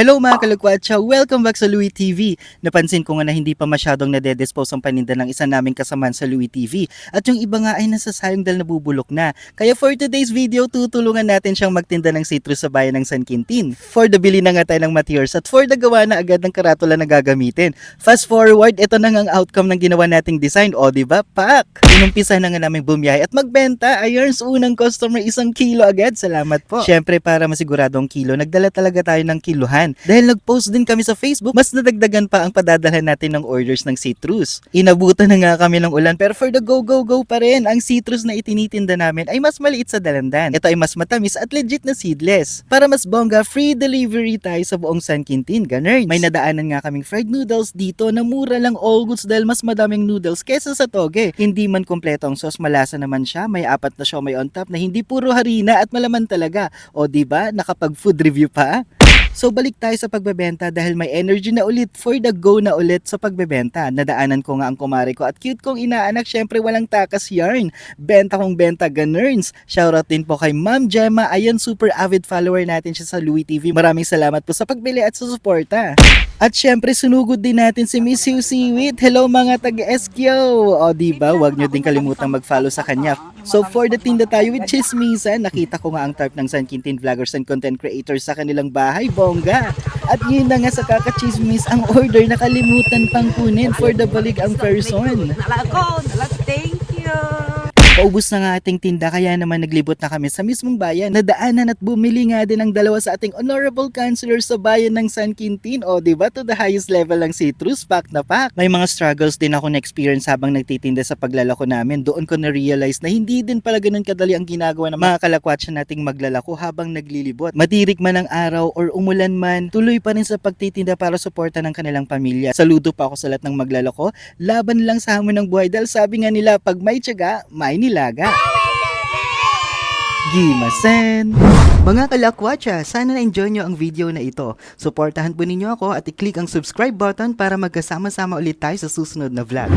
Hello mga kalagwatsa! Welcome back sa Louis TV. Napansin ko nga na hindi pa masyadong nade-dispose ang paninda ng isa naming kasamaan sa Louis TV at yung iba nga ay nasasayang dahil nabubulok na. Kaya for today's video, tutulungan natin siyang magtinda ng citrus sa bayan ng San Quintin. For the bili na nga tayo ng materials at for the gawa na agad ng karatula na gagamitin. Fast forward, ito na nga ang outcome ng ginawa nating design. O di ba? Pak! Inumpisa na nga namin bumiyahe at magbenta. Ayun, sa unang customer isang kilo agad. Salamat po. Syempre para masiguradong kilo, nagdala talaga tayo ng kiluhan. Dahil nag-post din kami sa Facebook, mas nadagdagan pa ang padadalhan natin ng orders ng citrus. Inabutan na nga kami ng ulan pero for the go go go pa rin, ang citrus na itinitinda namin ay mas maliit sa dalandan. Ito ay mas matamis at legit na seedless. Para mas bongga, free delivery tayo sa buong San Quintin, ganun. May nadaanan nga kaming fried noodles dito na mura lang all goods dahil mas madaming noodles kesa sa toge. Hindi man kompleto ang sauce, malasa naman siya. May apat na siomay on top na hindi puro harina at malaman talaga. O di ba nakapag food review pa? So balik tayo sa pagbebenta dahil may energy na ulit for the go na ulit sa pagbebenta. Nadaanan ko nga ang kumare ko at cute kong inaanak syempre walang takas yarn. Benta kong benta ganers. Shoutout din po kay Ma'am Gemma. Ayan super avid follower natin siya sa Louis TV. Maraming salamat po sa pagbili at sa suporta. At syempre sunugod din natin si Miss Siwit. Hello mga taga-SQ! O diba, wag nyo din kalimutang mag-follow sa kanya. So for the tinda tayo with Chismisan, nakita ko nga ang tarp ng San Quintin Vloggers and Content Creators sa kanilang bahay, bongga. At yun na nga sa kakachismis, ang order nakalimutan pang kunin for the balig ang person. Nalako, nalag, thank you. Paubos na nga ating tinda kaya naman naglibot na kami sa mismong bayan. Nadaanan at bumili nga din ang dalawa sa ating honorable councilor sa bayan ng San Quintin. O di ba to the highest level ng citrus, pack na pack. May mga struggles din ako na-experience habang nagtitinda sa paglalako namin. Doon ko na-realize na hindi din pala ganun kadali ang ginagawa ng mga kalakwatsa nating maglalako habang naglilibot. Matirik man ang araw or umulan man, tuloy pa rin sa pagtitinda para suporta ng kanilang pamilya. Saludo pa ako sa lahat ng maglalako. Laban lang sa hamon ng buhay dahil sabi nga nila, pag may tiyaga, may nilaga. Gimasen! Mga kalakwatsa, sana na-enjoy nyo ang video na ito. Suportahan po ninyo ako at i-click ang subscribe button para magkasama-sama ulit tayo sa susunod na vlog.